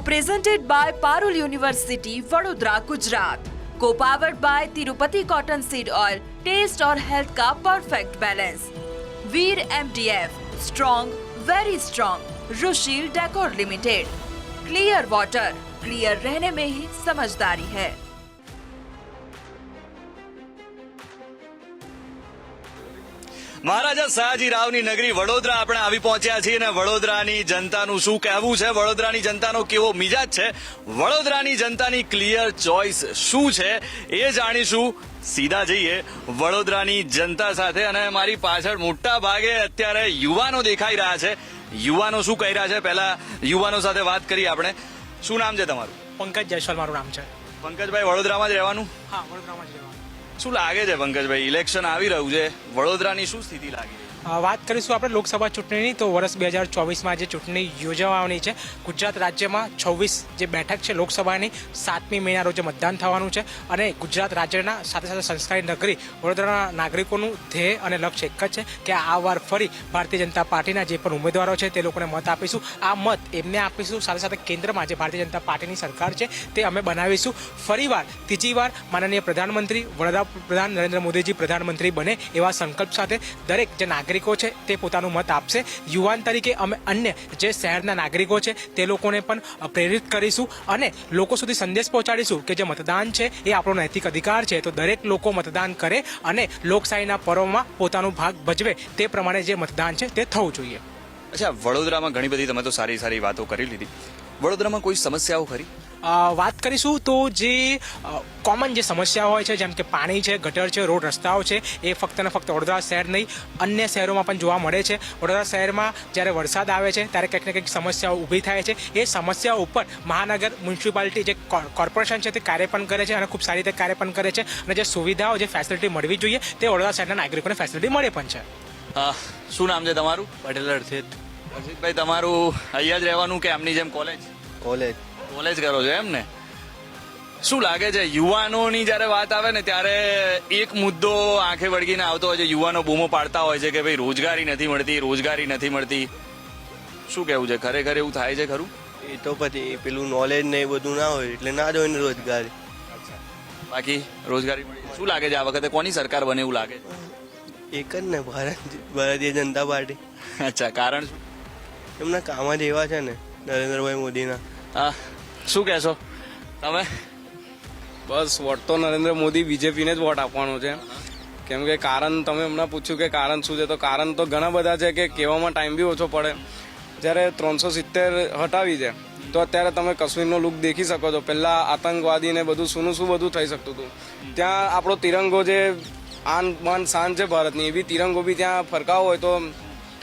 Co-presented by Parul University, Vadodara, Gujarat. Co-powered by Tirupati Cotton Seed Oil. Taste और health का perfect balance. Veer MDF, strong, very strong. Rushil decor limited. Clear water, clear रहने में ही समझदारी है. મહારાજા સયાજીરાવની નગરી વડોદરા આપણે આવી પહોંચ્યા છીએ અને વડોદરાની જનતાનું શું કહેવું છે? વડોદરાની જનતાનો કેવો મિજાજ છે? વડોદરાની જનતાની ક્લિયર ચોઇસ શું છે? એ જાણીશું. સીધા જઈએ વડોદરાની જનતા સાથે અને મારી પાછળ મોટા ભાગે અત્યારે યુવાનો દેખાઈ રહ્યા છે. યુવાનો શું કહી રહ્યા છે? પહેલા યુવાનો સાથે વાત કરીએ આપણે. શું નામ છે તમારું? પંકજ જયસ્વાલ મારું નામ છે. પંકજભાઈ વડોદરામાં જ રહેવાનું? હા વડોદરામાં જ રહેવાનું. શું લાગે છે પંકજભાઈ? ઇલેક્શન આવી રહ્યું છે. વડોદરાની શું સ્થિતિ લાગી વાત કરીશું આપણે લોકસભા ચૂંટણીની. તો વર્ષ બે હજાર ચોવીસમાં જે ચૂંટણી યોજવાની છે. ગુજરાત રાજ્યમાં છવ્વીસ જે બેઠક છે લોકસભાની, સાતમી મેના રોજે મતદાન થવાનું છે અને ગુજરાત રાજ્યના સાથે સાથે સંસ્કારી નગરી વડોદરાના નાગરિકોનું ધ્યેય અને લક્ષ્ય એક જ છે કે આ વાર ફરી ભારતીય જનતા પાર્ટીના જે પણ ઉમેદવારો છે તે લોકોને મત આપીશું. આ મત એમને આપીશું. સાથે સાથે કેન્દ્રમાં જે ભારતીય જનતા પાર્ટીની સરકાર છે તે અમે બનાવીશું. ફરીવાર ત્રીજી વાર માનનીય પ્રધાનમંત્રી, વડાપ્રધાન નરેન્દ્ર મોદીજી પ્રધાનમંત્રી બને એવા સંકલ્પ સાથે દરેક જે નાગરિકો છે, તે પોતાનું મત આપશે. યુવાન તરીકે અમે અન્ય જે શહેરના નાગરિકો છે, તે લોકોને પણ પ્રેરિત કરીશું અને લોકો સુધી સંદેશ પહોંચાડીશું કે જે મતદાન છે, એ આપણો નૈતિક અધિકાર છે. તો દરેક લોકો મતદાન કરે અને લોકશાહીના પર્વમાં પોતાનો ભાગ ભજવે તે પ્રમાણે જે મતદાન છે, તે થવું જોઈએ. અચ્છા, વડોદરામાં ઘણી બધી તમે તો સારી સારી વાતો કરી લીધી. વડોદરામાં કોઈ સમસ્યાઓ ખરી? વાત કરીશું તો જે કોમન જે સમસ્યાઓ હોય છે જેમ કે પાણી છે ગટર છે રોડ રસ્તાઓ છે એ ફક્ત ને ફક્ત વડોદરા શહેર નહીં અન્ય શહેરોમાં પણ જોવા મળે છે. વડોદરા શહેરમાં જ્યારે વરસાદ આવે છે ત્યારે કંઈક ને કંઈક સમસ્યાઓ ઊભી થાય છે. એ સમસ્યાઓ ઉપર મહાનગર મ્યુનિસિપાલિટી જે કોર- કોર્પોરેશન છે તે કાર્ય પણ કરે છે અને ખૂબ સારી રીતે કાર્ય પણ કરે છે અને જે સુવિધાઓ જે ફેસિલિટી મળવી જોઈએ તે વડોદરા શહેરના નાગરિકોને ફેસિલિટી મળે પણ છે. શું નામ છે તમારું? પટેલ અર્થિત અજીતભાઈ તમારું અહીંયા જ રહેવાનું કે આમની જેમ કોલેજ કોલેજ કોલેજ કરો છો એમ ને? શું લાગે છે યુવાનોની જ્યારે વાત આવે ને ત્યારે એક મુદ્દો આંખે વળગીને આવતો હોય છે યુવાનો બૂમો પાડતા હોય છે કે ભાઈ રોજગારી નથી મળતી રોજગારી નથી મળતી. શું કેવું છે ખરેખર એવું થાય છે ખરું? એ તો પછી પેલું નોલેજ ને એ બધું ના હોય એટલે ના જ હોય ને રોજગારી. બાકી રોજગારી મળી શું લાગે છે આ વખતે કોની સરકાર બને એવું લાગે? એક જ ને ભારત ભારતીય જનતા પાર્ટી. અચ્છા કારણ એમના કામ જ એવા છે ને નરેન્દ્રભાઈ મોદીના. હા. શું કહેશો? તમે? બસ વોટ તો નરેન્દ્ર મોદી બીજેપીને જ વોટ આપવાનો છે. કેમ કે કારણ તમે હમણાં પૂછ્યું કે કારણ શું છે તો કારણ તો ઘણા બધા છે કે કહેવામાં ટાઈમ બી ઓછો પડે. જ્યારે ત્રણસો સિત્તેર હટાવી છે તો અત્યારે તમે કશ્મીરનો લુક દેખી શકો છો. પહેલાં આતંકવાદીને બધું શુંનું શું બધું થઈ શકતું હતું. ત્યાં આપણો તિરંગો જે આન બાન શાન છે ભારતની એ બી તિરંગો બી ત્યાં ફરકાવો હોય તો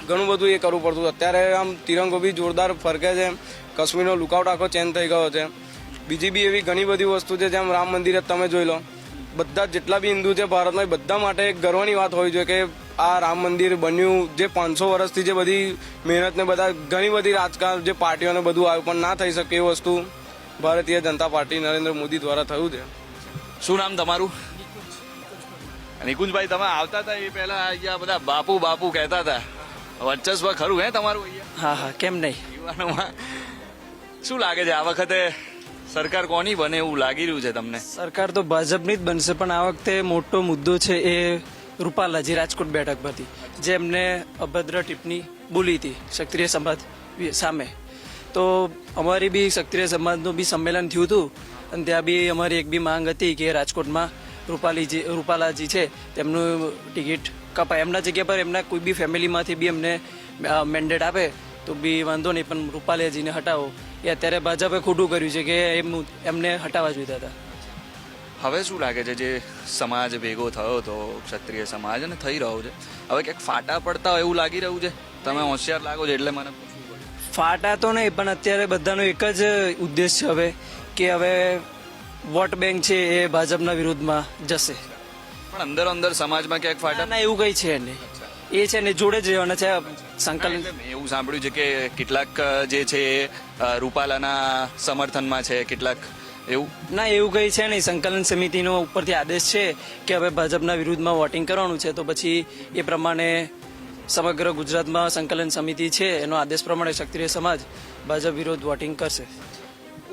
ઘણું બધું એ કરવું પડતું. હતું. અત્યારે આમ તિરંગો બી જોરદાર ફરકે છે. કશ્મીરનો લુકઆઉટ આખો ચેન્જ થઈ ગયો છે. બીજી બી એવી ઘણી બધી વસ્તુ છે જેમ રામ મંદિર જ તમે જોઈ લો. બધા જેટલા બી હિન્દુ છે ભારતમાં એ બધા માટે એક ગર્વની વાત હોવી જોઈએ કે આ રામ મંદિર બન્યું જે પાંચસો વર્ષથી જે બધી મહેનત ને બધા ઘણી બધી રાજકારણ જે પાર્ટીઓને બધું આવ્યું પણ ના થઈ શકે એ વસ્તુ ભારતીય જનતા પાર્ટી નરેન્દ્ર મોદી દ્વારા થયું છે. શું નામ તમારું? નિકુંજભાઈ તમે આવતા હતા એ પહેલા અહીંયા બધા બાપુ બાપુ કહેતા હતા. વર્ચસ્વ ખરું હે તમારું હા હા કેમ નહીં? યુવાનોમાં શું લાગે છે? આ વખતે સરકાર કોની બને એવું લાગી રહ્યું છે તમને? સરકાર તો ભાજપની જ બનશે પણ આ વખતે મોટો મુદ્દો છે એ રૂપાલાજી રાજકોટ બેઠક પરથી જે એમને અભદ્ર ટિપ્પણી બોલી હતી ક્ષત્રિય સમાજ સામે. તો અમારી બી ક્ષત્રિય સમાજનું બી સંમેલન થયું હતું અને ત્યાં બી અમારી એક બી માંગ હતી કે રાજકોટમાં રૂપાલીજી રૂપાલાજી છે તેમનું ટિકિટ કપાય એમના જગ્યા પર એમના કોઈ બી ફેમિલીમાંથી બી એમને મેન્ડેટ આપે તો બી વાંધો નહીં પણ રૂપાલિયાજીને હટાવો. એ અત્યારે ભાજપે ખોટું કર્યું છે કે એમનું એમને હટાવવા જોઈતા હતા. હવે શું લાગે છે જે સમાજ ભેગો થયો તો ક્ષત્રિય સમાજ અને થઈ રહ્યો છે? હવે ક્યાંક ફાટા પડતા હોય એવું લાગી રહ્યું છે? તમે હોશિયાર લાગો છો એટલે મને ફાટા તો નહીં પણ અત્યારે બધાનો એક જ ઉદ્દેશ છે હવે કે હવે વોટ બેંક છે એ ભાજપના વિરુદ્ધમાં જશે. પણ અંદર અંદર સમાજમાં ક્યાંક ફાટા ના એવું કઈ છે નહીં. એ છે ને જોડે જ રહેવાના છે સંકલન મેં એવું સાંભળ્યું છે કે કેટલાક જે છે રૂપાલાના સમર્થનમાં છે કેટલાક એવું? ના એવું કઈ છે નહીં. સંકલન સમિતિનો ઉપરથી આદેશ છે કે હવે ભાજપના વિરુદ્ધમાં વોટિંગ કરવાનું છે. તો પછી એ પ્રમાણે સમગ્ર ગુજરાતમાં સંકલન સમિતિ છે. એનો આદેશ પ્રમાણે ક્ષત્રિય સમાજ. ભાજપ વિરોધ વોટિંગ કરશે.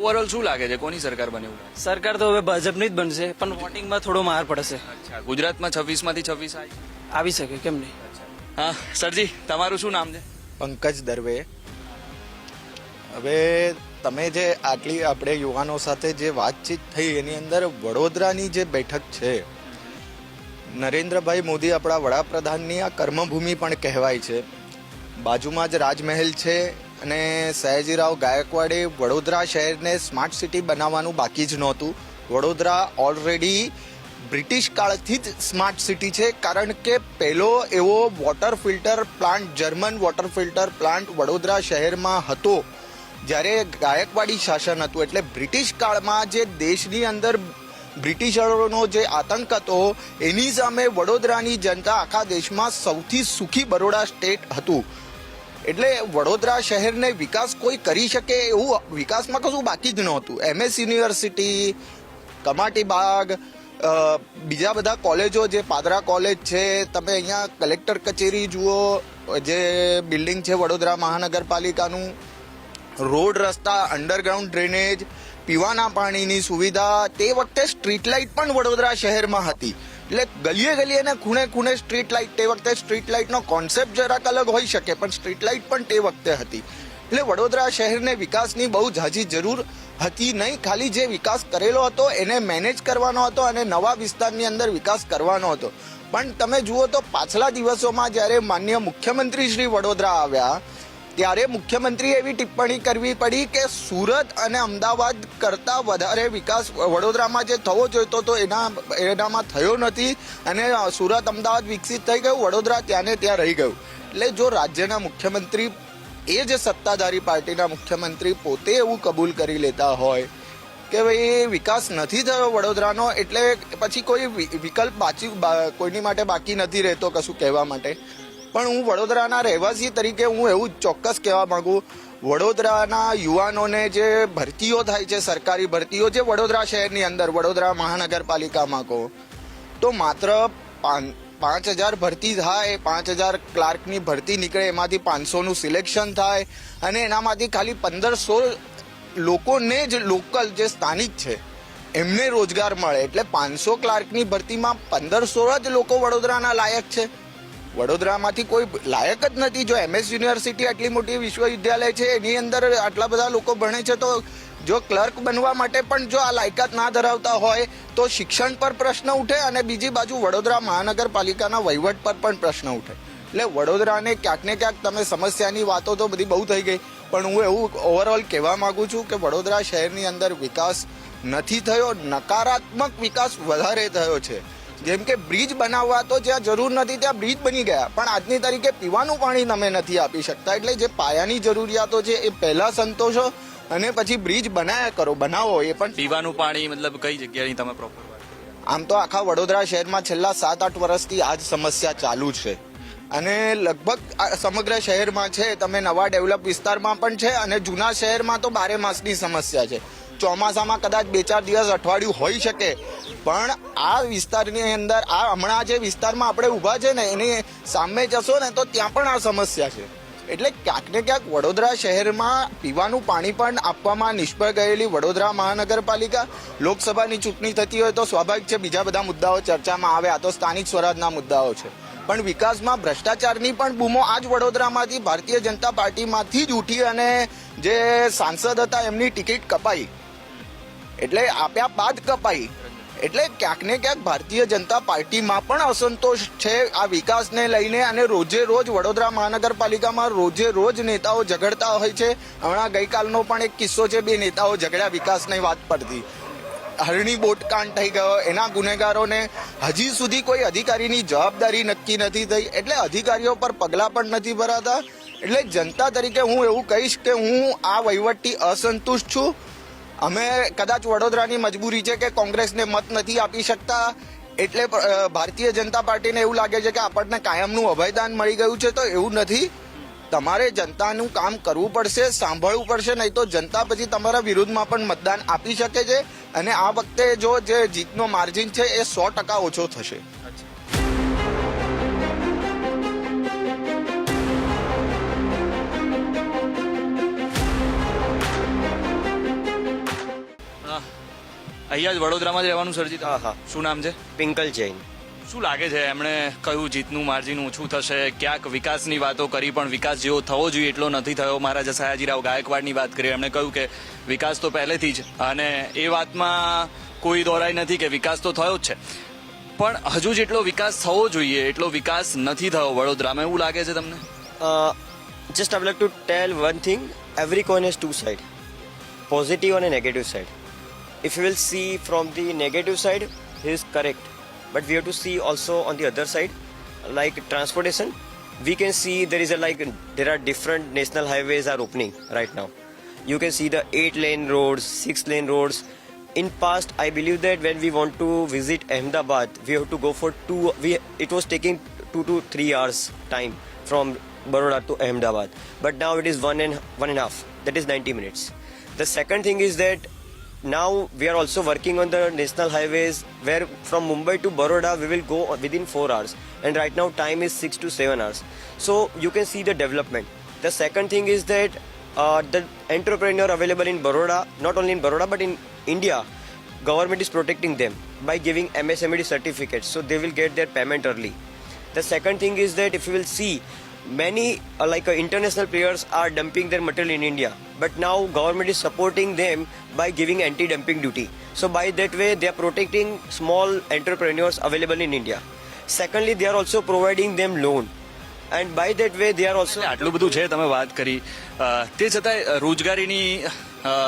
ઓવરઓલ શું લાગે છે? કોની સરકાર બને એવું સરકાર તો હવે ભાજપની જ બનશે પણ વોટિંગમાં થોડો માર પડશે. અચ્છા ગુજરાતમાં છવ્વીસમાંથી છવ્વીસ આવી આવી શકે કેમ નહીં? હા સરજી તમારું શું નામ છે? પંકજ દરવે. હવે તમે જે આટલી આપણે યુવાનો સાથે જે વાતચીત થઈ એની અંદર વડોદરાની જે બેઠક છે નરેન્દ્રભાઈ મોદી આપણા વડાપ્રધાનની આ કર્મભૂમિ પણ કહેવાય છે. બાજુમાં જ રાજમહેલ છે અને સયાજીરાવ ગાયકવાડે વડોદરા શહેરને સ્માર્ટ સિટી બનાવવાનું બાકી જ નહોતું. વડોદરા ઓલરેડી બ્રિટિશ કાળથી જ સ્માર્ટ સિટી છે, કારણ કે પહેલો એવો water filter plant German water filter plant Vadodara શહેરમાં હતો. જ્યારે ગાયકવાડી શાસન હતું, એટલે બ્રિટિશ કાળમાં જે દેશની અંદર બ્રિટિશરોનો જે આતંક હતો, એની સામે વડોદરાની જનતા આખા દેશમાં સૌથી સુખી બરોડા સ્ટેટ હતું. એટલે વડોદરા શહેરને વિકાસ કોઈ કરી શકે એવું વિકાસમાં કશું બાકી જ નહોતું. એમએસ યુનિવર્સિટી કમાટી બાગ બીજા બધા કોલેજો જે પાદરા કોલેજ છે, તમે અહીંયા કલેક્ટર કચેરી જુઓ, જે બિલ્ડિંગ છે વડોદરા મહાનગરપાલિકાનું, રોડ રસ્તા અંડરગ્રાઉન્ડ ડ્રેનેજ પીવાના પાણીની સુવિધા, તે વખતે સ્ટ્રીટ લાઇટ પણ વડોદરા શહેરમાં હતી. એટલે ગલીએ ગલીએ ને ખૂણે ખૂણે સ્ટ્રીટ લાઇટ તે વખતે સ્ટ્રીટ લાઇટનો કોન્સેપ્ટ જરાક અલગ હોઈ શકે, પણ સ્ટ્રીટ લાઇટ પણ તે વખતે હતી. એટલે વડોદરા શહેરને વિકાસની બહુ ઝાઝી જરૂર હતી નહીં. ખાલી જે વિકાસ કરેલો હતો, એને મેનેજ કરવાનો હતો અને નવા વિસ્તારની અંદર વિકાસ કરવાનો હતો. પણ તમે જુઓ તો પાછલા દિવસોમાં જ્યારે માન્ય મુખ્યમંત્રી શ્રી વડોદરા આવ્યા ત્યારે મુખ્યમંત્રીએ એવી ટિપ્પણી કરવી પડી કે સુરત અને અમદાવાદ કરતાં વધારે વિકાસ વડોદરામાં જે થવો જોઈતો તો એના, એનામાં થયો નથી અને સુરત, અમદાવાદ વિકસિત થઈ ગયું, વડોદરા ત્યાં ને ત્યાં રહી ગયું. એટલે જો રાજ્યના મુખ્યમંત્રી, એ જ સત્તાધારી પાર્ટીના મુખ્યમંત્રી પોતે એવું કબૂલ કરી લેતા હોય કે ભાઈ વિકાસ નથી થયો વડોદરાનો, એટલે પછી કોઈ વિકલ્પ બાકી કોઈની માટે બાકી નથી રહેતો કશું કહેવા માટે. પણ હું વડોદરાના રહેવાસી તરીકે હું એવું ચોક્કસ કહેવા માંગુ. વડોદરાના યુવાનોને જે ભરતીઓ થાય છે, સરકારી ભરતીઓ, જે વડોદરા શહેરની અંદર, વડોદરા મહાનગરપાલિકામાં કહો, તો માત્ર પાંચ હજાર ભરતી થાય, પાંચ હજાર ક્લાર્કની ભરતી નીકળે, એમાંથી પાંચસોનું સિલેક્શન થાય અને એનામાંથી ખાલી પંદરસો લોકોને જ લોકલ જે સ્થાનિક છે, એમને રોજગાર મળે. એટલે પાંચસો ક્લાર્કની ભરતીમાં પંદરસો જ લોકો વડોદરાના લાયક છે. વડોદરામાંથી કોઈ લાયક જ નથી. જો એમએસ યુનિવર્સિટી આટલી મોટી વિશ્વવિદ્યાલય છે, એની અંદર આટલા બધા લોકો ભણે છે, તો જો ક્લર્ક બનવા માટે પણ જો આ લાયકાત ના ધરાવતા હોય, તો શિક્ષણ પર પ્રશ્ન ઉઠે અને બીજી બાજુ વડોદરા મહાનગરપાલિકાના વહીવટ પર પણ પ્રશ્ન ઉઠે. એટલે વડોદરાને ક્યાંક ને ક્યાંક તમે સમસ્યાની વાતો તો બધી બહુ થઈ ગઈ, પણ હું એવું ઓવરઓલ કહેવા માંગુ છું કે વડોદરા શહેરની અંદર વિકાસ નથી થયો, નકારાત્મક વિકાસ વધારે થયો છે. જેમ કે બ્રિજ બનાવવા તો જ્યાં જરૂર નથી ત્યાં બ્રિજ બની ગયા. પણ આજની તારીખે પીવાનું પાણી તમે નથી આપી શકતા. એટલે જે પાયાની જરૂરિયાતો છે એ પહેલા સંતોષો અને પછી બ્રિજ બનાયા કરો બનાવો એ પણ પીવાનું પાણી મતલબ કઈ જગ્યાની તમે પ્રોપર આમ તો આખા વડોદરા શહેરમાં છેલ્લા સાત આઠ વર્ષથી આ જ સમસ્યા ચાલુ છે. અને લગભગ સમગ્ર શહેરમાં છે. તમે નવા ડેવલપ વિસ્તારમાં પણ છે અને જૂના શહેરમાં તો બારે માસની સમસ્યા છે. ચોમાસામાં કદાચ બે ચાર દિવસ અઠવાડિયું હોઈ શકે. પણ આ વિસ્તારની અંદર, આ હમણાં જે વિસ્તારમાં આપણે ઊભા છે ને, એની સામે જશો ને, તો ત્યાં પણ આ સમસ્યા છે. એટલે ક્યાંક ને ક્યાંક વડોદરા શહેરમાં પીવાનું પાણી પણ આપવામાં નિષ્ફળ ગયેલી વડોદરા મહાનગરપાલિકા. લોકસભાની ચૂંટણી થતી હોય તો સ્વાભાવિક છે, બીજા બધા મુદ્દાઓ ચર્ચામાં આવે. આ તો સ્થાનિક સ્વરાજના મુદ્દાઓ છે. પણ વિકાસમાં ભ્રષ્ટાચારની પણ બૂમો આજ વડોદરામાંથી ભારતીય જનતા પાર્ટીમાંથી જ ઉઠી અને જે સાંસદ હતા, એમની ટિકિટ કપાઈ. એટલે આપ્યા બાદ કપાઈ. એટલે ક્યાંક ને ક્યાંક ભારતીય જનતા પાર્ટીમાં પણ અસંતોષ છે આ વિકાસને લઈને અને રોજે રોજ વડોદરા મહાનગરપાલિકામાં રોજે રોજ નેતાઓ ઝઘડતા હોય છે. હમણાં ગઈકાલનો પણ એક કિસ્સો છે, બે નેતાઓ ઝઘડ્યા વિકાસની વાત પરથી. હરણી બોટકાંડ થઈ ગયો, એના ગુનેગારોને હજી સુધી કોઈ અધિકારીની જવાબદારી નક્કી નથી થઈ. એટલે અધિકારીઓ પર પગલાં પણ નથી ભરાતા. એટલે જનતા તરીકે હું એવું કહીશ કે હું આ વહીવટથી અસંતુષ્ટ છું. અમે કદાચ વડોદરાની મજબૂરી છે કે કોંગ્રેસને મત નથી આપી શકતા. એટલે ભારતીય જનતા પાર્ટીને એવું લાગે છે કે આપણને કાયમનું અભયદાન મળી ગયું છે તો એવું નથી. તમારે જનતાનું કામ કરવું પડશે, સાંભળવું પડશે, નહીં તો જનતા પછી તમારા વિરુદ્ધમાં પણ મતદાન આપી શકે છે. અને આ વખતે જો જે જીતનો માર્જિન છે એ સો ટકા ઓછો થશે. અહીંયા જ વડોદરામાં જ રહેવાનું સરજી. હા, હા. શું નામ છે? પિંકલ જૈન. શું લાગે છે એમણે કહ્યું જીતનું માર્જિન ઓછું થશે? ક્યાંક વિકાસની વાતો કરી પણ વિકાસ જેવો થવો જોઈએ એટલો નથી થયો. મહારાજા સયાજીરાવ ગાયકવાડની વાત કરી એમણે કહ્યું કે વિકાસ તો પહેલેથી જ અને એ વાતમાં કોઈ દોરાઈ નથી કે વિકાસ તો થયો જ છે. પણ હજુ જેટલો વિકાસ થવો જોઈએ એટલો વિકાસ નથી થયો વડોદરામાં. એવું લાગે છે તમને? Just I like to tell one thing every coin every two side positive અને negative side. If you will see from the negative side he is correct. But we have to see also on the other side like transportation we can see there is a like there are different national highways are opening right now. You can see the eight lane roads six lane roads. In past i believe that when we want to visit ahmedabad we have to go for two we it was taking two to three hours time from baroda to ahmedabad. But now it is one and one and a half that is 90 minutes. The second thing is that now we are also working on the national highways where from mumbai to baroda we will go within 4 hours. And right now time is 6 to 7 hours. So you can see the development. The second thing is that uh, the entrepreneur available in baroda not only in baroda but in india government is protecting them by giving msmed certificates. So they will get their payment early. The second thing is that if you will see uh, like uh, international players are dumping their material in india but now government is supporting them by giving anti-dumping duty so by that way they are protecting small entrepreneurs available in india secondly they are also providing them loan and by that way they are also આટલું બધું છે તમે વાત કરી તે છતાંય રોજગારીની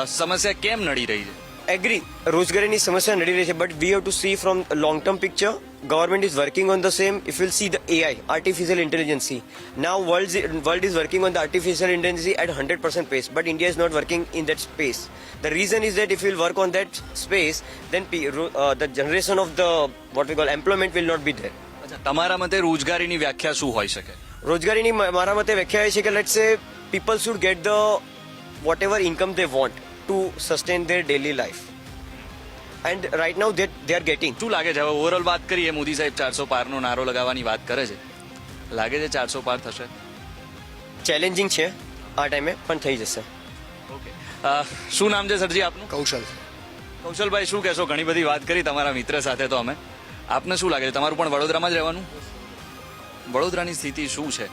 સમસ્યા કેમ નડી રહી છે agree. રોજગારીની સમસ્યા નડી રહી છે but we have to see from long term picture government is working on the same if will see the AI artificial intelligence now world world is working on the artificial intelligence at hundred percent pace but India is not working in that space the reason is that if will work on that space then the generation of the what we call employment will not be there તમારા મતે રોજગારીની વ્યાખ્યા શું હોઈ શકે? રોજગારીની મારા મતે વ્યાખ્યા એ છે કે let's say people should get the whatever income they want to sustain their daily life and right now they they are getting શું લાગે છે? હવે ઓવરઓલ વાત કરીએ મોદી સાહેબ ચારસો પારનો નારો લગાવવાની વાત કરે છે. લાગે છે ચારસો પાર થશે? ચેલેન્જિંગ છે આ ટાઈમે પણ થઈ જશે. ઓકે શું નામ છે સરજી આપનું? કૌશલ. કૌશલભાઈ શું કહેશો? ઘણી બધી વાત કરી તમારા મિત્ર સાથે તો અમે. આપને શું લાગે છે? તમારું પણ વડોદરામાં જ રહેવાનું? વડોદરાની સ્થિતિ શું છે?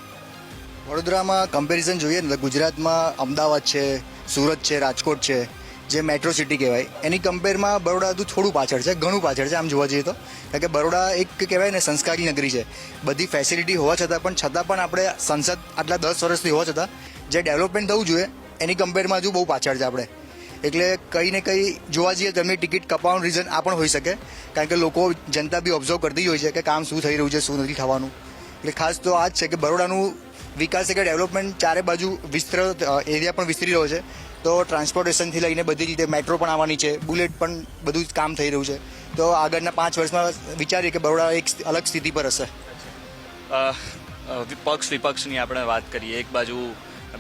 વડોદરામાં કમ્પેરિઝન જોઈએ ને ગુજરાતમાં અમદાવાદ છે સુરત છે, રાજકોટ છે, જે મેટ્રો સિટી કહેવાય, એની કમ્પેરમાં બરોડા હજુ થોડું પાછળ છે, ઘણું પાછળ છે, આમ જોવા જઈએ તો. કારણ કે બરોડા એક કહેવાય ને સંસ્કારી નગરી છે. બધી ફેસિલિટી હોવા છતાં પણ છતાં પણ આપણે સંસદ આટલા દસ વર્ષથી હોવા છતાં, જે ડેવલપમેન્ટ થવું જોઈએ, એની કમ્પેરમાં હજુ બહુ પાછળ છે આપણે. એટલે કંઈ ને કંઈ જોવા જઈએ તો એમની ટિકિટ કપાવાનું રીઝન આ પણ હોઈ શકે. કારણ કે લોકો જનતા બી ઓબ્ઝર્વ કરતી હોય છે કે કામ શું થઈ રહ્યું છે, શું નથી થવાનું. એટલે ખાસ તો આ જ છે કે બરોડાનું વિકાસ કે ડેવલપમેન્ટ ચારે બાજુ વિસ્તૃત એરિયા પણ વિસ્તરી રહ્યો છે. તો ટ્રાન્સપોર્ટેશનથી લઈને બધી રીતે મેટ્રો પણ આવવાની છે, બુલેટ પણ બધું જ કામ થઈ રહ્યું છે. તો આગળના પાંચ વર્ષમાં વિચારીએ કે બરોડા એક અલગ સ્થિતિ પર હશે. પક્ષ વિપક્ષની આપણે વાત કરીએ, એક બાજુ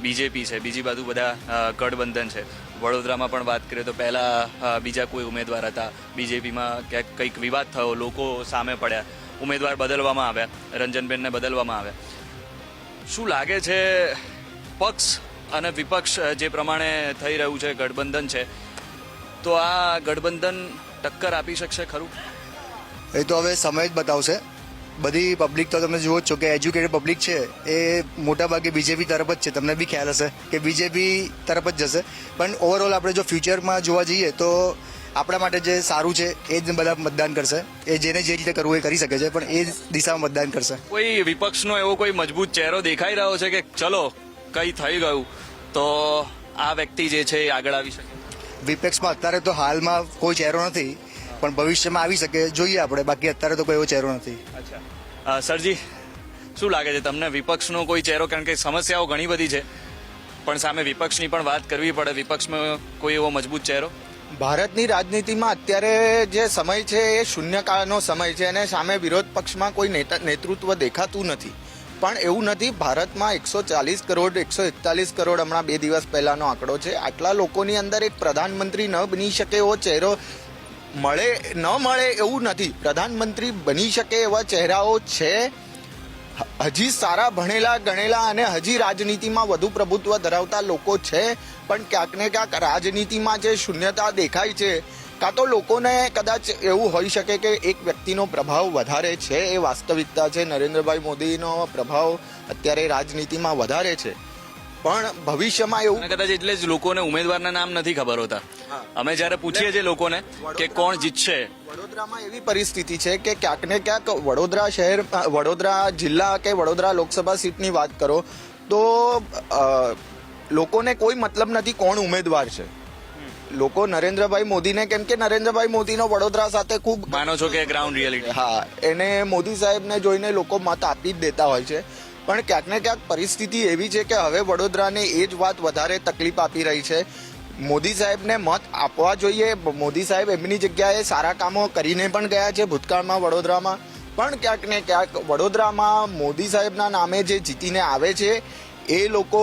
બીજેપી છે, બીજી બાજુ બધા ગઠબંધન છે. વડોદરામાં પણ વાત કરીએ તો પહેલાં બીજા કોઈ ઉમેદવાર હતા. બીજેપીમાં ક્યાંક કંઈક વિવાદ થયો, લોકો સામે પડ્યા. ઉમેદવાર બદલવામાં આવ્યા, રંજનબેનને બદલવામાં આવ્યા. શું લાગે છે પક્ષ અને વિપક્ષ જે પ્રમાણે થઈ રહ્યું છે ગઠબંધન છે, તો આ ગઠબંધન ટક્કર આપી શકશે ખરું? એ તો હવે સમય જ બતાવશે. બધી પબ્લિક તો તમે જુઓ છો કે એજ્યુકેટેડ પબ્લિક છે, એ મોટાભાગે બીજેપી તરફ જ છે. તમને બી ખ્યાલ હશે કે બીજેપી તરફ જ જશે. પણ ઓવરઓલ આપણે જો ફ્યુચરમાં જોવા જઈએ તો આપણા માટે જે સારું છે એ જ બધા મતદાન કરશે. એ જેને જે રીતે કરવું એ કરી શકે છે પણ એ જ દિશામાં મતદાન કરશે. કોઈ વિપક્ષનો એવો કોઈ મજબૂત ચહેરો દેખાઈ રહ્યો છે કે ચલો કઈ થઈ ગયું તો આ વ્યક્તિ જે છે એ આગળ આવી શકે? વિપક્ષમાં અત્યારે તો હાલમાં કોઈ ચહેરો નથી પણ ભવિષ્યમાં આવી શકે જોઈએ આપણે. બાકી અત્યારે તો કોઈ એવો ચહેરો નથી. અચ્છા. સરજી શું લાગે છે તમને વિપક્ષનો કોઈ ચહેરો? કારણ કે સમસ્યાઓ ઘણી બધી છે પણ સામે વિપક્ષની પણ વાત કરવી પડે. વિપક્ષમાં કોઈ એવો મજબૂત ચહેરો? ભારતની રાજનીતિમાં અત્યારે જે સમય છે એ શૂન્યકાળનો સમય છે અને સામે વિરોધ પક્ષમાં કોઈ નેતા નેતૃત્વ દેખાતું નથી. પણ એવું નથી, ભારતમાં એકસો ચાલીસ કરોડ, એકસો એકતાલીસ કરોડ હમણાં બે દિવસ પહેલાંનો આંકડો છે. આટલા લોકોની અંદર એક પ્રધાનમંત્રી ન બની શકે એવો ચહેરો મળે, ન મળે એવું નથી. પ્રધાનમંત્રી બની શકે એવા ચહેરાઓ છે. હજી સારા ભણેલા, ગણેલા અને હજી રાજનીતિમાં વધુ પ્રભુત્વ ધરાવતા લોકો છે. પણ ક્યાંક ને ક્યાંક રાજનીતિમાં જે શૂન્યતા દેખાય છે કાં તો લોકોને કદાચ એવું હોઈ શકે કે એક વ્યક્તિનો પ્રભાવ વધારે છે એ વાસ્તવિકતા છે નરેન્દ્રભાઈ મોદીનો પ્રભાવ અત્યારે રાજનીતિમાં વધારે છે. પણ ભવિષ્યમાં એવું કદાચ એટલે જ લોકોને ઉમેદવારના નામ નથી ખબર હોતા. અમે જ્યારે પૂછીએ છીએ લોકોને કે કોણ જીતશે? વડોદરામાં એવી પરિસ્થિતિ છે કે ક્યાંક ને ક્યાંક વડોદરા શહેર વડોદરા જિલ્લા કે વડોદરા લોકસભા સીટની વાત કરો તો લોકોને કોઈ મતલબ નથી કોણ ઉમેદવાર છે. લોકો નરેન્દ્રભાઈ મોદીને કેમ કે નરેન્દ્રભાઈ મોદીનો વડોદરા સાથે ખૂબ માનો છો કે ગ્રાઉન્ડ રિયાલિટી હા એને મોદી સાહેબને જોઈને લોકો મત આપી જ દેતા હોય છે. પણ ક્યાંક ને ક્યાંક પરિસ્થિતિ એવી છે કે હવે વડોદરાને એ જ વાત વધારે તકલીફ આપી રહી છે. મોદી સાહેબને મત આપવા જોઈએ. મોદી સાહેબ એમની જગ્યાએ સારા કામો કરીને પણ ગયા છે ભૂતકાળમાં વડોદરામાં. પણ ક્યાંક ને ક્યાંક વડોદરામાં મોદી સાહેબના નામે જે જીતીને આવે છે એ લોકો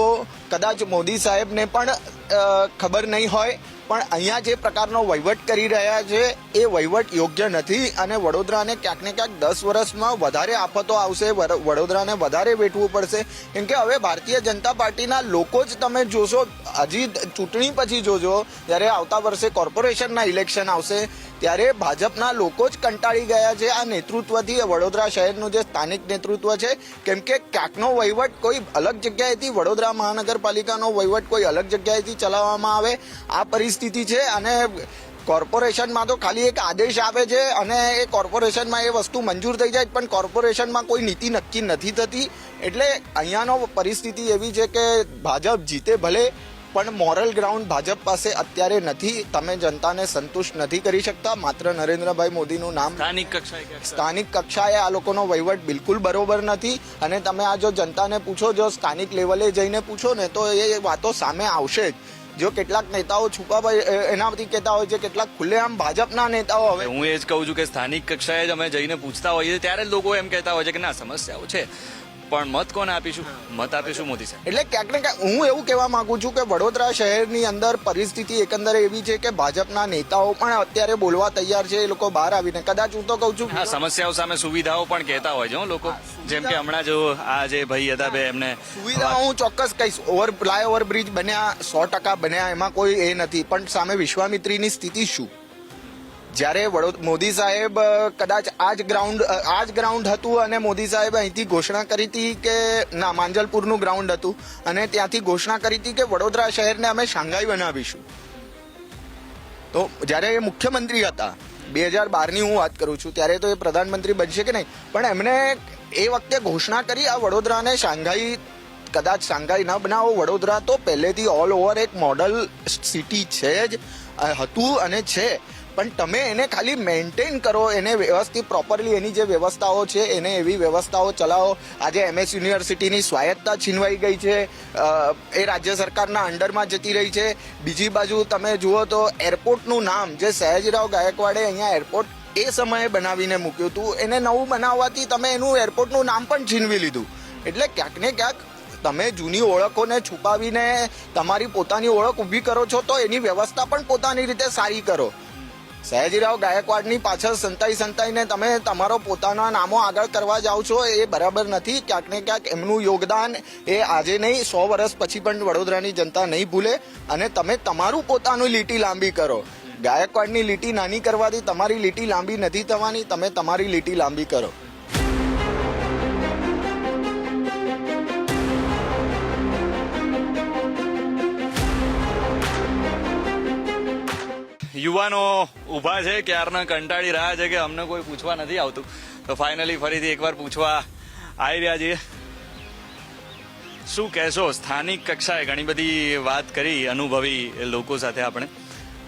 કદાચ મોદી સાહેબને પણ ખબર નહીં હોય, પણ અહીંયા જે પ્રકારનો વહીવટ કરી રહ્યા છે, એ વહીવટ યોગ્ય નથી અને વડોદરાને ક્યાંક ને ક્યાંક દસ વર્ષમાં વધારે આફતો આવશે વડ- વડોદરાને વધારે વેઠવું પડશે. કેમ કે હવે ભારતીય જનતા પાર્ટીના લોકો જ તમે જોશો, હજી ચૂંટણી પછી જોજો, જ્યારે આવતા વર્ષે કોર્પોરેશનના ઇલેક્શન આવશે, ત્યારે ભાજપના લોકો જ કંટાળી ગયા છે આ નેતૃત્વથી. વડોદરા શહેરનું જે સ્થાનિક નેતૃત્વ છે, કેમ કે ક્યાંકનો વહીવટ કોઈ અલગ જગ્યાએથી વડોદરા મહાનગરપાલિકાનો વહીવટ કોઈ અલગ જગ્યાએથી ચલાવવામાં આવે? આ પરિસ્થિતિ છે અને કોર્પોરેશનમાં તો ખાલી એક આદેશ આવે છે અને એ કોર્પોરેશનમાં એ વસ્તુ મંજૂર થઈ જાય, પણ કોર્પોરેશનમાં કોઈ નીતિ નક્કી નથી થતી. એટલે અહીંયાનો પરિસ્થિતિ એવી છે કે ભાજપ જીતે ભલે પણ મોરલ ગ્રાઉન્ડ ભાજપ પાસે અત્યારે નથી. તમે જનતાને સંતુષ્ટ નથી કરી શકતા. માત્ર નરેન્દ્રભાઈ મોદીનું નામ. સ્થાનિક કક્ષાએ સ્થાનિક કક્ષાએ આ લોકોનો વહીવટ બિલકુલ બરોબર નથી. અને તમે આ જો જનતાને પૂછો જો સ્થાનિક લેવલે જઈને પૂછો ને તો એ વાતો સામે આવશે જ. જો કેટલાક નેતાઓ છુપા એનાથી કહેતા હોય છે કેટલાક ખુલ્લેઆમ ભાજપના નેતાઓ હવે. હું એ જ કહું છું કે સ્થાનિક કક્ષાએ જ અમે જઈને પૂછતા હોઈએ ત્યારે લોકો એમ કહેતા હોય છે કે ના સમસ્યાઓ છે. પણ મત કોને આપીશું? મત આપીશું મોદી સાહેબ. એટલે ક્યાંક ને ક્યાંક હું એવું કહેવા માંગુ છું કે વડોદરા શહેરની અંદર પરિસ્થિતિ એકંદરે એવી છે કે ભાજપના નેતાઓ પણ અત્યારે બોલવા તૈયાર છે એ લોકો બહાર આવીને. કદાચ હું તો કહું છું. હા સમસ્યાઓ સામે સુવિધાઓ પણ કહેતા હોય છે લોકો. જેમ કે હમણાં જો આ જે ભાઈ હતા બે એમને સુવિધા હું ચોક્કસ કહીશ. ઓવર ફ્લાયઓવર બ્રિજ બન્યા સો ટકા બન્યા એમાં કોઈ એ નથી. પણ સામે વિશ્વામિત્રીની સ્થિતિ શું? જ્યારે મોદી સાહેબ કદાચ આ જ ગ્રાઉન્ડ આ જ ગ્રાઉન્ડ હતું અને મોદી સાહેબ અહીંથી ઘોષણા કરી હતી કે, ના, માંજલપુરનું ગ્રાઉન્ડ હતું અને ત્યાંથી ઘોષણા કરી હતી કે વડોદરા શહેરને અમે શાંઘાઈ બનાવીશું. તો જ્યારે એ મુખ્યમંત્રી હતા, બે હજાર બારની હું વાત કરું છું, ત્યારે તો એ પ્રધાનમંત્રી બનશે કે નહીં? પણ એમણે એ વખતે ઘોષણા કરી, આ વડોદરાને શાંઘાઈ, કદાચ શાંઘાઈ ન બનાવો, વડોદરા તો પહેલેથી ઓલ ઓવર એક મોડલ સિટી છે જ હતું અને છે. પણ તમે એને ખાલી મેન્ટેન કરો, એને વ્યવસ્થિત પ્રોપરલી એની જે વ્યવસ્થાઓ છે, એને એવી વ્યવસ્થાઓ ચલાવો. આજે એમએસ યુનિવર્સિટીની સ્વાયત્તા છીનવાઈ ગઈ છે. એ રાજ્ય સરકારના અંડરમાં જતી રહી છે. બીજી બાજુ તમે જુઓ તો એરપોર્ટનું નામ જે સયાજીરાવ ગાયકવાડે અહીંયા એરપોર્ટ એ સમયે બનાવીને મૂક્યું હતું. એને નવું બનાવવાથી તમે એનું એરપોર્ટનું નામ પણ છીનવી લીધું. એટલે ક્યાંક ને ક્યાંક તમે જૂની ઓળખોને છુપાવીને તમારી પોતાની ઓળખ ઊભી કરો છો તો એની વ્યવસ્થા પણ પોતાની રીતે સારી કરો. સયાજીરાવ ગાયકવાડની પાછળ સંતાઈ સંતાઈને તમે તમારો પોતાના નામો આગળ કરવા જાઓ છો, એ બરાબર નથી. ક્યાંક ને ક્યાંક એમનું યોગદાન એ આજે નહીં, સો વર્ષ પછી પણ વડોદરાની જનતા નહીં ભૂલે અને તમે તમારું પોતાનું લીટી લાંબી કરો. ગાયકવાડની લીટી નાની કરવાથી તમારી લીટી લાંબી નથી થવાની, તમે તમારી લીટી લાંબી કરો. યુવાનો ઊભા છે, ક્યારના કંટાળી રહ્યા છે કે અમને કોઈ પૂછવા નથી આવતું. તો ફાઇનલી ફરીથી એકવાર પૂછવા આવી રહ્યા છીએ. શું કહેશો? સ્થાનિક કક્ષાએ ઘણી બધી વાત કરી અનુભવી લોકો સાથે આપણે.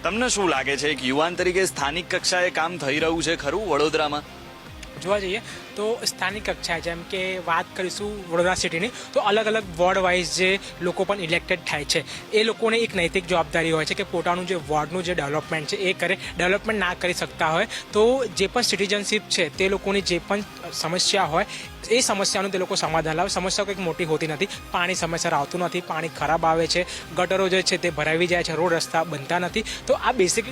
તમને શું લાગે છે? એક યુવાન તરીકે સ્થાનિક કક્ષાએ કામ થઈ રહ્યું છે ખરું વડોદરામાં? જોવા જઈએ તો સ્થાનિક કક્ષાએ જેમ કે વાત કરીશું વડોદરા સિટીની તો અલગ અલગ વોર્ડ વાઇઝ જે લોકો પણ ઇલેક્ટેડ થાય છે એ લોકોને એક નૈતિક જવાબદારી હોય છે કે પોતાનું જે વોર્ડનું જે ડેવલપમેન્ટ છે એ કરે. ડેવલપમેન્ટ ના કરી શકતા હોય તો જે પણ સિટીઝનશીપ છે તે લોકોની જે પણ સમસ્યા હોય એ સમસ્યાનું તે લોકો સમાધાન લાવે. સમસ્યા કંઈક મોટી હોતી નથી પાણી સમયસર આવતું નથી પાણી ખરાબ આવે છે ગટરો જે છે તે ભરાવી જાય છે રોડ રસ્તા બનતા નથી. તો આ બેસિક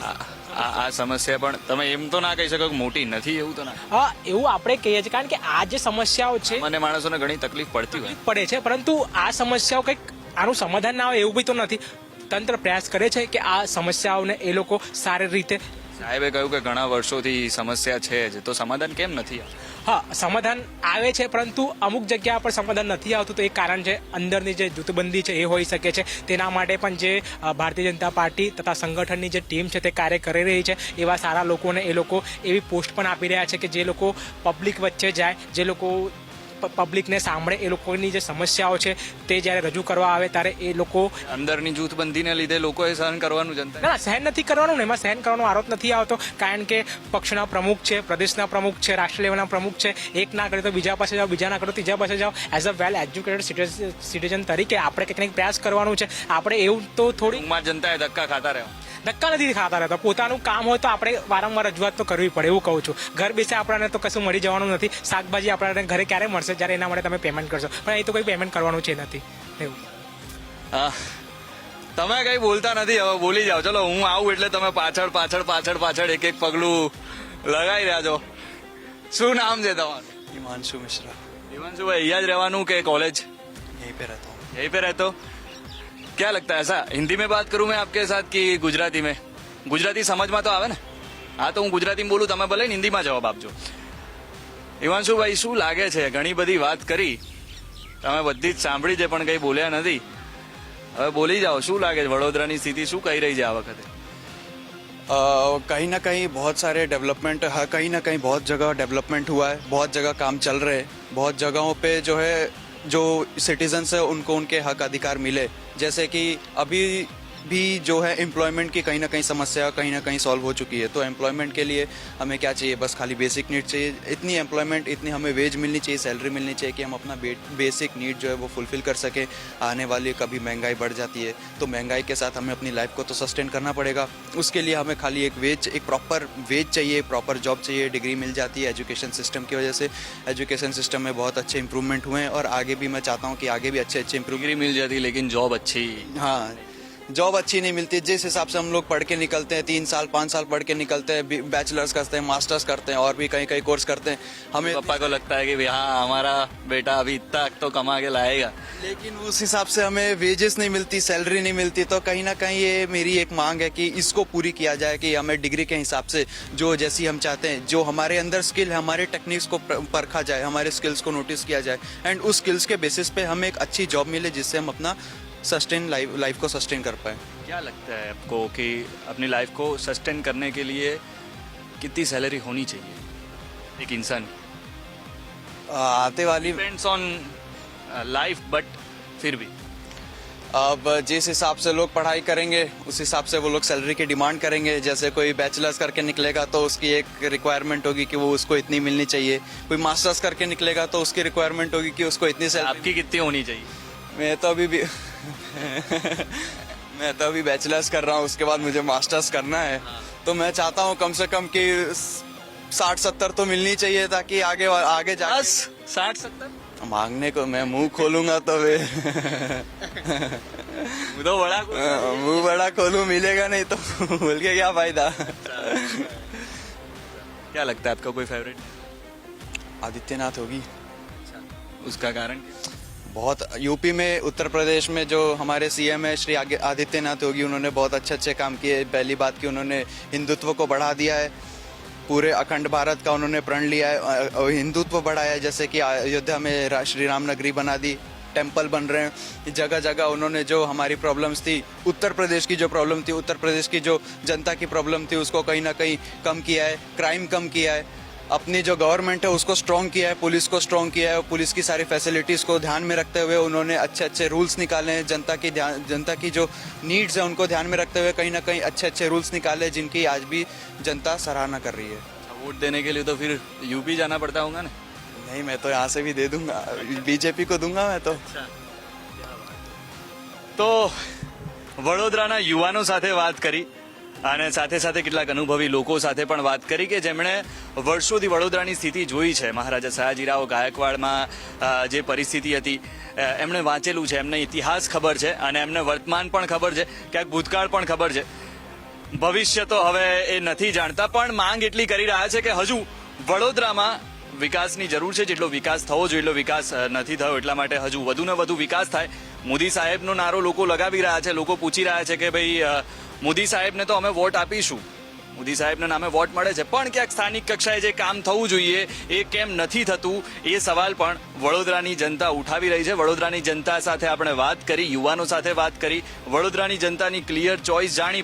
આ સમસ્યા પણ તમે એમ તો ના કહી શકો મોટી નથી એવું તો ના? હા એવું આપણે કહીએ છીએ કારણ કે આ જે સમસ્યાઓ છે મને માણસોને ઘણી તકલીફ પડતી હોય પડે છે પરંતુ આ સમસ્યાઓ કંઈક આનું સમાધાન ના આવે એવું બી તો નથી તંત્ર પ્રયાસ કરે છે કે આ સમસ્યાઓને એ લોકો સારી રીતે સાહેબે કહ્યું કે ઘણા વર્ષોથી સમસ્યા છે જ તો સમાધાન કેમ નથી? હા, સમાધાન આવે છે, પરંતુ અમુક જગ્યા પર સમાધાન નથી આવતું. તો એ કારણ છે, અંદરની જે જૂથબંધી છે, એ હોઈ શકે છે. તેના માટે પણ જે ભારતીય જનતા પાર્ટી તથા સંગઠનની જે ટીમ છે, તે કાર્ય કરી રહી છે. એવા સારા લોકોને એ લોકો એવી પોસ્ટ પણ આપી રહ્યા છે કે જે લોકો પબ્લિક વચ્ચે જાય, જે લોકો પબ્લિકને સાંભળે એ લોકોની જે સમસ્યાઓ છે તે જ્યારે રજૂ કરવા આવે ત્યારે એ લોકો અંદરની જૂથબંધીને લીધે લોકોએ સહન કરવાનું જનતા ના સહન નથી કરવાનું ને એમાં સહન કરવાનો આરોપ નથી આવતો કારણ કે પક્ષના પ્રમુખ છે પ્રદેશના પ્રમુખ છે રાષ્ટ્ર લેવલના પ્રમુખ છે એક ના કરે તો બીજા પાસે જાઓ બીજા ના કરો તો ત્રીજા પાસે જાઓ. As a well educated citizen તરીકે આપણે કંઈક પ્રયાસ કરવાનું છે. આપણે એવું તો થોડી જનતાએ ધક્કા ખાતા રહેવા. ધક્કા નથી ખાતા રહેતા. પોતાનું કામ હોય તો આપણે વારંવાર રજૂઆત તો કરવી પડે એવું કહું છું. ઘર બેસે આપણને તો કશું મળી જવાનું નથી. શાકભાજી આપણને ઘરે ક્યારે મળશે? જ્યારે એના માટે તમે પેમેન્ટ કરશો. પણ અહીં તો કોઈ પેમેન્ટ કરવાનું છે નથી. એવું. તમે કઈ બોલતા નથી. હવે બોલી જાઓ. ચલો હું આવું એટલે તમે પાછળ પાછળ પાછળ પાછળ એક એક પગલું લગાવી રહ્યા શું નામ છે તમારું? હિમાંશુ મિશ્રા. હિમાંશુભાઈ અહીંયા જ રહેવાનું કે કોલેજ યહીં પે રહેતો યહીં પે રહેતો? क्या लगता है ऐसा हिंदी में बात करूं मैं आपके साथ कि गुजराती में ગુજરાતી સમજમાં તો આવે ને હા તો હું ગુજરાતીમાં બોલું તમે ભલે ને હિન્દીમાં જવાબ આપજો હિમાંશુભાઈ શું લાગે છે ઘણી બધી વાત કરી તમે બધી જ સાંભળી છે પણ કઈ બોલ્યા નથી હવે બોલી જાઓ શું લાગે છે વડોદરાની સ્થિતિ શું કહી રહી છે આ વખતે अ, कहीं ना कहीं बहुत सारे डेवलपमेंट है कहीं ना कहीं बहुत जगह डेवलपमेंट हुआ है बहुत जगह काम चल रहे हैं बहुत जगहों पे जो है जो सिटीजन्स है उनको उनके हक अधिकार मिले जैसे कि अभी भी जो है एम्प्लॉयमेंट की कहीं ना कहीं समस्या कहीं ना कहीं सॉल्व हो चुकी है। तो एम्प्लॉयमेंट के लिए हमें क्या चाहिए? बस खाली बेसिक नीड चाहिए। इतनी एम्प्लॉयमेंट इतनी हमें वेज मिलनी चाहिए सैलरी मिलनी चाहिए कि हम अपना बेसिक नीड जो है वो फुलफ़िल कर सकें। आने वाली कभी महँगाई बढ़ जाती है तो महँगाई के साथ हमें अपनी लाइफ को तो सस्टेन करना पड़ेगा। उसके लिए हमें खाली एक वेज एक प्रॉपर वेज चाहिए प्रॉपर जॉब चाहिए डिग्री मिल जाती है एजुकेशन सिस्टम की वजह से। एजुकेशन सिस्टम में बहुत अच्छे इंप्रूवमेंट हुए हैं और आगे भी मैं चाहता हूँ कि आगे भी अच्छे अच्छे इंप्रूवमेंट मिल जाती है लेकिन जॉब अच्छी हाँ। जॉब अच्छी नहीं मिलती जिस हिसाब से हम लोग पढ़ के निकलते हैं तीन साल पाँच साल पढ़ के निकलते हैं बैचलर्स करते हैं मास्टर्स करते हैं और भी कहीं कहीं कोर्स करते हैं। हमें पापा को लगता है कि हाँ हमारा बेटा अभी इतना तो कमा के लाएगा। लेकिन उस हिसाब से हमें वेजेस नहीं मिलती सैलरी नहीं मिलती तो कहीं ना कहीं ये मेरी एक मांग है कि इसको पूरी किया जाए कि हमें डिग्री के हिसाब से जो जैसी हम चाहते हैं जो हमारे अंदर स्किल है हमारे टेक्निक्स को परखा जाए हमारे स्किल्स को नोटिस किया जाए एंड उस स्किल्स के बेसिस पे हमें एक अच्छी जॉब मिले जिससे हम अपना सस्टेन लाइफ लाइफ को सस्टेन कर पाए। क्या लगता है आपको कि अपनी लाइफ को सस्टेन करने के लिए कितनी सैलरी होनी चाहिए एक इंसान आते वाली डिपेंड्स ऑन लाइफ बट फिर भी। अब जिस हिसाब से लोग पढ़ाई करेंगे उस हिसाब से वो लोग सैलरी की डिमांड करेंगे। जैसे कोई बैचलर्स करके निकलेगा तो उसकी एक रिक्वायरमेंट होगी कि वो उसको इतनी मिलनी चाहिए। कोई मास्टर्स करके निकलेगा तो उसकी रिक्वायरमेंट होगी कि उसको इतनी सैलरी आपकी कितनी होनी चाहिए? मैं तो अभी भी मैं तो अभी बैचलर्स कर रहा हूँ उसके बाद मुझे मास्टर्स करना है। तो मैं चाहता हूँ कम से कम कि साठ सत्तर तो मिलनी चाहिए ताकि आगे आगे जा साठ सत्तर? मांगने को मैं मुँह खोलूँगा तो वे तो बड़ा कुछ मुँह बड़ा खोलू मिलेगा नहीं तो बोल के क्या फ़ायदा? क्या लगता है आपका कोई फेवरेट आदित्यनाथ होगी। उसका कारण बहुत यूपी में, उत्तर प्रदेश में जो हमारे सीएम है, श्री आदित्यनाथ योगी, उन्होंने बहुत अच्छे अच्छे काम किए। पहली बात कि उन्होंने हिंदुत्व को बढ़ा दिया है। पूरे अखंड भारत का उन्होंने प्रण लिया है। हिंदुत्व बढ़ाया है, जैसे कि अयोध्या में श्री राम नगरी बना दी टेंपल बन रहे हैं। जगह जगह उन्होंने जो हमारी प्रॉब्लम्स थी, उत्तर प्रदेश की जो प्रॉब्लम थी, उत्तर प्रदेश की जो जनता की प्रॉब्लम थी, उसको कहीं ना कहीं कम किया है, क्राइम कम किया है। अपनी जो गवर्नमेंट है उसको स्ट्रॉन्ग किया है पुलिस को स्ट्रॉन्ग किया है और पुलिस की सारी फैसिलिटीज को ध्यान में रखते हुए उन्होंने अच्छे अच्छे रूल्स निकाले हैं जनता की ध्यान जनता की जो नीड्स है उनको ध्यान में रखते हुए कहीं ना कहीं अच्छे अच्छे रूल्स निकाले जिनकी आज भी जनता सराहना कर रही है वोट देने के लिए तो फिर यूपी जाना पड़ता होगा ना नहीं मैं तो यहाँ से भी दे दूंगा बीजेपी को दूंगा मैं तो તો વડોદરાના યુવાનો સાથે વાત કરી અને સાથે સાથે કેટલાક અનુભવી લોકો સાથે પણ વાત કરી કે જેમણે વર્ષોથી વડોદરાની સ્થિતિ જોઈ છે. મહારાજા સયાજીરાવ ગાયકવાડમાં જે પરિસ્થિતિ હતી એમણે વાંચેલું છે, એમને ઇતિહાસ ખબર છે અને એમને વર્તમાન પણ ખબર છે, ક્યાંક ભૂતકાળ પણ ખબર છે. ભવિષ્ય તો હવે એ નથી જાણતા, પણ માંગ એટલી કરી રહ્યા છે કે હજુ વડોદરામાં વિકાસની જરૂર છે. જેટલો વિકાસ થવો જોઈએ, એટલો વિકાસ નથી થયો. એટલા માટે હજુ વધુ ને વધુ વિકાસ થાય. મોદી સાહેબનો નારો લોકો લગાવી રહ્યા છે. લોકો પૂછી રહ્યા છે કે ભાઈ મોદી સાહેબને તો અમે વોટ આપીશું. મોદી સાહેબના નામે વોટ મળે છે. પણ ક્યાંક સ્થાનિક કક્ષાએ જે કામ થવું જોઈએ, એ કેમ નથી થતું, એ સવાલ પણ વડોદરાની જનતા ઉઠાવી રહી છે. વડોદરાની જનતા સાથે આપણે વાત કરી, યુવાનો સાથે વાત કરી. વડોદરાની જનતાની ક્લિયર ચોઇસ જાણી